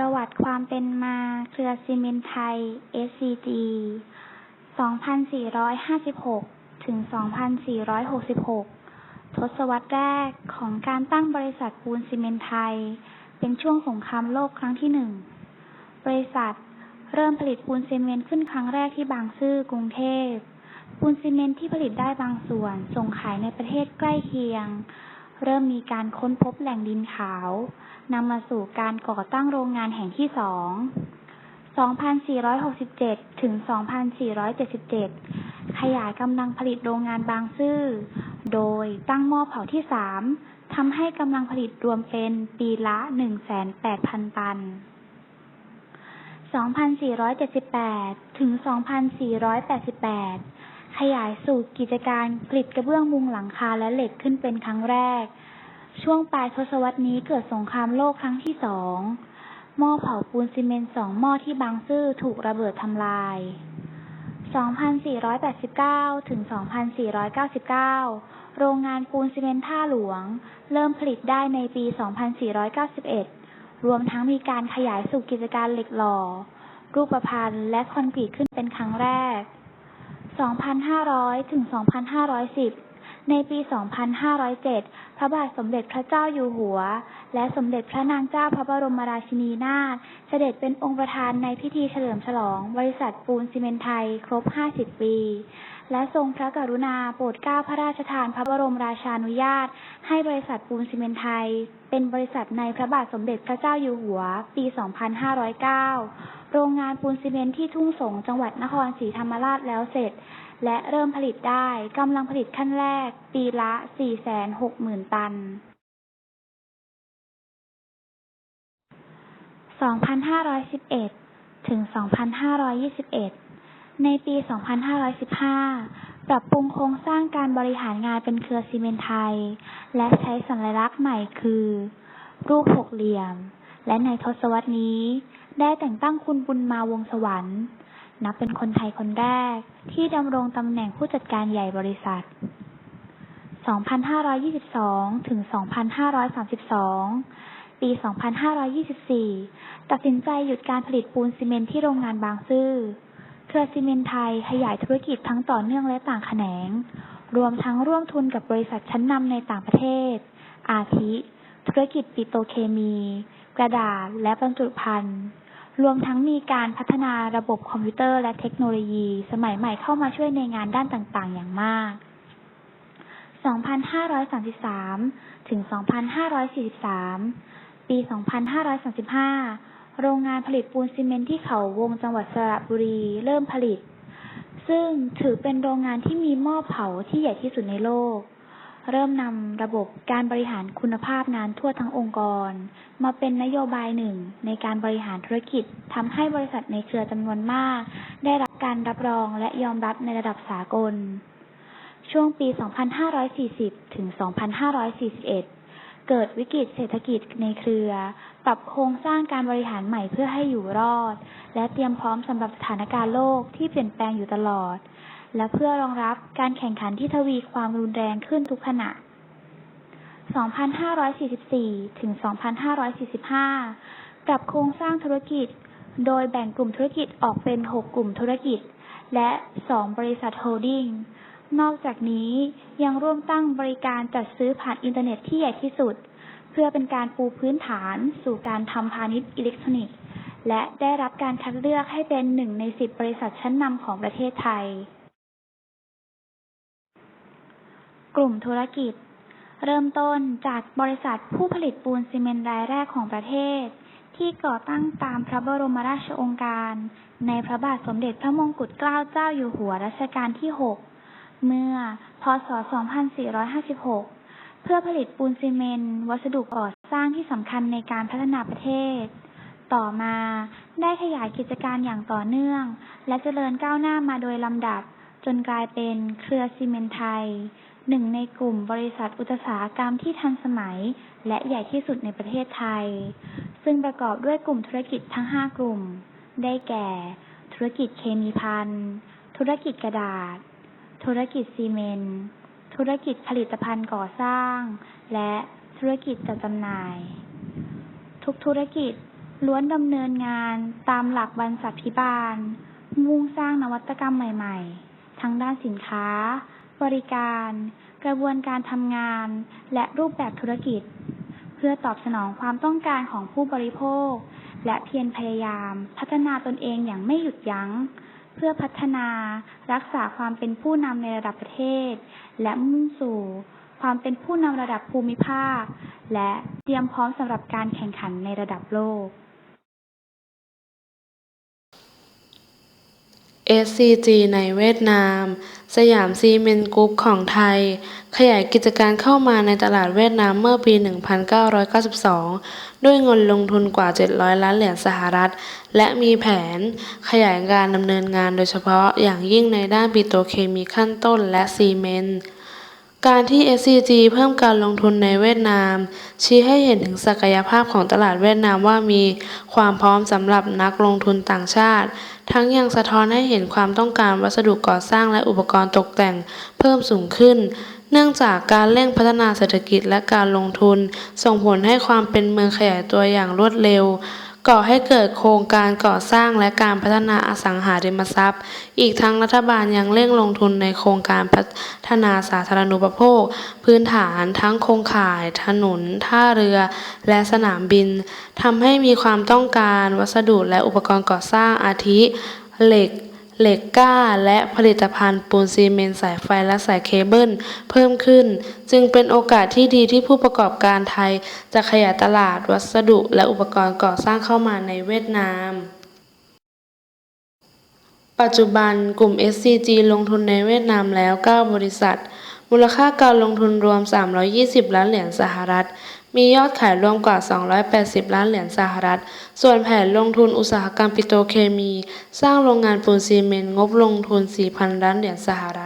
ประวัติความเป็นมาเครือซีเมนไทย SCG 2456 ถึง 2466 ทศวรรษแรกของการตั้งบริษัทปูนซีเมนไทย เป็นช่วงสงครามโลกครั้งที่หนึ่ง บริษัทเริ่มผลิตปูนซีเมนต์ขึ้นครั้งแรกที่บางซื่อกรุงเทพ ปูนซีเมนต์ที่ผลิตได้บางส่วน ส่งขายในประเทศใกล้เคียง เริ่มมีการค้นพบแหล่งดินขาวนำมาสู่การก่อตั้งโรงงานแห่งที่สอง 2467 ถึง 2477 ขยายกำลังผลิตโรงงานบางซื่อ โดยตั้งหม้อเผาที่สามทำให้กำลังผลิตรวมเป็นปีละ 1,800,000 ตัน 2478 ถึง 2488 ขยายสู่กิจการผลิตกระเบื้องมุงหลังคาและเหล็กขึ้นเป็นครั้งแรก ช่วงปลายทศวรรษนี้เกิดสงครามโลกครั้งที่สองหม้อเผาปูนซีเมนต์สองหม้อที่บางซื่อถูกระเบิดทำลาย 2489 ถึง 2499 โรงงานปูนซีเมนต์ท่าหลวง เริ่มผลิตได้ในปี 2491 รวมทั้งมีการขยายสู่กิจการเหล็กหล่อ รูปพรรณและคอนกรีตขึ้นเป็นครั้งแรก 2,500 ถึง 2,510 ในปี 2,507 พระบาทสมเด็จพระเจ้าอยู่หัว และสมเด็จพระนางเจ้าพระบรมราชินีนาถ เสด็จเป็นองค์ประธานในพิธีเฉลิมฉลอง บริษัทปูนซีเมนไทย ครบ 50 ปี และทรงพระกรุณาโปรดเกล้าพระราชทานพระบรมราชานุญาต ให้บริษัทปูนซีเมนไทย เป็นบริษัทในพระบาทสมเด็จพระเจ้าอยู่หัว ปี 2509 โรงงานปูนซีเมนต์ที่ทุ่งสงจังหวัดนครศรีธรรมราชแล้วเสร็จ และเริ่มผลิตได้กำลังผลิตขั้นแรก ปีละ 460,000 ตัน 2511 ถึง 2521 ในปี 2515 ปรับปรุงโครงสร้างการบริหารงานเป็นเครือซีเมนต์ไทย และใช้สัญลักษณ์ใหม่คือ รูปหกเหลี่ยม และในทศวรรษนี้ ได้แต่งตั้งคุณบุญมาวงศ์สวรรค์ นับเป็นคนไทยคนแรก ที่ดำรงตำแหน่งผู้จัดการใหญ่บริษัท 2522 ถึง 2532 ปี 2524 ตัดสินใจหยุดการผลิตปูนซีเมนต์ที่โรงงานบางซื่อ เครือซีเมนต์ไทยขยายธุรกิจทั้งต่อเนื่องและต่างแขนง รวมทั้งร่วมทุนกับบริษัทชั้นนำในต่างประเทศ อาทิ ธุรกิจปิโตเคมี กระดาษและบรรจุภัณฑ์ รวมทั้งมีการพัฒนาระบบคอมพิวเตอร์และเทคโนโลยี สมัยใหม่เข้ามาช่วยในงานด้านต่างๆ อย่างมาก 2533 ถึง 2543 ปี 2535 โรงงานผลิตปูนซีเมนต์ที่เขาวงจังหวัดสระบุรีเริ่มผลิต ซึ่งถือเป็นโรงงานที่มีหม้อเผาที่ใหญ่ที่สุดในโลก เริ่มนำระบบการบริหารคุณภาพงานทั่วทั้งองค์กร มาเป็นนโยบายหนึ่งในการบริหารธุรกิจทำให้บริษัทในเครือจำนวนมาก ได้รับการรับรองและยอมรับในระดับสากล ช่วงปี 2540 ถึง 2541 เกิดวิกฤตเศรษฐกิจในเครือ ปรับโครงสร้างการบริหารใหม่เพื่อให้อยู่รอด และเตรียมพร้อมสำหรับสถานการณ์โลกที่เปลี่ยนแปลงอยู่ตลอด และเพื่อรองรับการแข่งขันที่ทวีความรุนแรงขึ้นทุกขณะ 2544 ถึง 2545 ปรับโครงสร้างธุรกิจ โดยแบ่งกลุ่มธุรกิจออกเป็น 6 กลุ่มธุรกิจ และ 2 บริษัทโฮลดิ้ง นอกจากนี้ยังร่วมตั้งบริการจัดซื้อผ่านอินเทอร์เน็ตที่ใหญ่ที่สุด เพื่อเป็นการปูพื้นฐานสู่การทำพาณิชย์อิเล็กทรอนิกส์และได้รับการคัดเลือกให้เป็นหนึ่งใน10บริษัทชั้นนำของประเทศไทย กลุ่มธุรกิจ เริ่มต้นจากบริษัทผู้ผลิตปูนซีเมนต์รายแรกของประเทศ ที่ก่อตั้งตามพระบรมราชโองการ ในพระบาทสมเด็จพระมงกุฎเกล้าเจ้าอยู่หัวรัชกาลที่ 6 เมื่อ พศ 2456 เพื่อผลิตปูนซีเมนต์วัสดุก่อสร้างที่สำคัญในการพัฒนาประเทศต่อมาได้ขยายกิจการอย่างต่อเนื่อง และเจริญก้าวหน้ามาโดยลำดับ จนกลายเป็นเครือซีเมนต์ไทย หนึ่งในกลุ่มบริษัทอุตสาหกรรมที่ทันสมัย และใหญ่ที่สุดในประเทศไทย ซึ่งประกอบด้วยกลุ่มธุรกิจทั้ง 5 กลุ่ม ได้แก่ ธุรกิจเคมีภัณฑ์ธุรกิจกระดาษ ธุรกิจซีเมนต์ธุรกิจผลิตภัณฑ์ก่อสร้าง และธุรกิจจัดจำหน่าย ทุกธุรกิจล้วนดำเนินงานตามหลักบรรษัทพิบาล มุ่งสร้างนวัตกรรมใหม่ ๆ ทั้งด้านสินค้า บริการ กระบวนการทำงาน และรูปแบบธุรกิจ เพื่อตอบสนองความต้องการของผู้บริโภค และเพียรพยายาม พัฒนาตนเองอย่างไม่หยุดยัง้ง เพื่อพัฒนารักษาความเป็นผู้นำในระดับประเทศ และมุ่งสู่ความเป็นผู้นำระดับภูมิภาค และเตรียมพร้อมสำหรับการแข่งขันในระดับโลก SCG ในเวียดนาม สยามซีเมนต์กรุ๊ปของไทย ขยายกิจการเข้ามาในตลาดเวียดนามเมื่อปี 1992 ด้วยเงินลงทุนกว่า 700 ล้านเหรียญสหรัฐ และมีแผนขยายการดำเนินงานโดยเฉพาะอย่างยิ่งในด้านปิโตรเคมีขั้นต้นและซีเมนต์ การที่ SCG เพิ่มการลงทุนในเวียดนาม ชี้ให้เห็นถึงศักยภาพของตลาดเวียดนามว่ามีความพร้อมสำหรับนักลงทุนต่างชาติ ทั้งยังสะท้อนให้เห็นความต้องการวัสดุก่อสร้างและอุปกรณ์ตกแต่งเพิ่มสูงขึ้น เนื่องจากการเร่งพัฒนาเศรษฐกิจและการลงทุน ส่งผลให้ความเป็นเมืองขยายตัวอย่างรวดเร็ว ก่อให้เกิดโครงการก่อสร้างและการพัฒนาอสังหาริมทรัพย์ อีกทั้งรัฐบาลยังเร่งลงทุนในโครงการพัฒนาสาธารณูปโภค พื้นฐานทั้งโครงข่าย ถนน ท่าเรือ และสนามบินทำให้มีความต้องการวัสดุและอุปกรณ์ก่อสร้างอาทิ เหล็ก เหล็กกล้าและผลิตภัณฑ์ปูนซีเมนต์สายไฟและสายเคเบิลเพิ่มขึ้น จึงเป็นโอกาสที่ดีที่ผู้ประกอบการไทย จะขยายตลาดวัสดุและอุปกรณ์ก่อสร้างเข้ามาในเวียดนามปัจจุบันกลุ่ม SCG ลงทุนในเวียดนามแล้ว 9 บริษัท มูลค่าการลงทุนรวม 320 ล้านเหรียญสหรัฐ มียอดขายรวมกว่า 280 ล้านเหรียญสหรัฐ ส่วนแผนลงทุนอุตสาหกรรมปิโตรเคมี สร้างโรงงานปูนซีเมนต์งบลงทุน 4,000 ล้านเหรียญสหรัฐ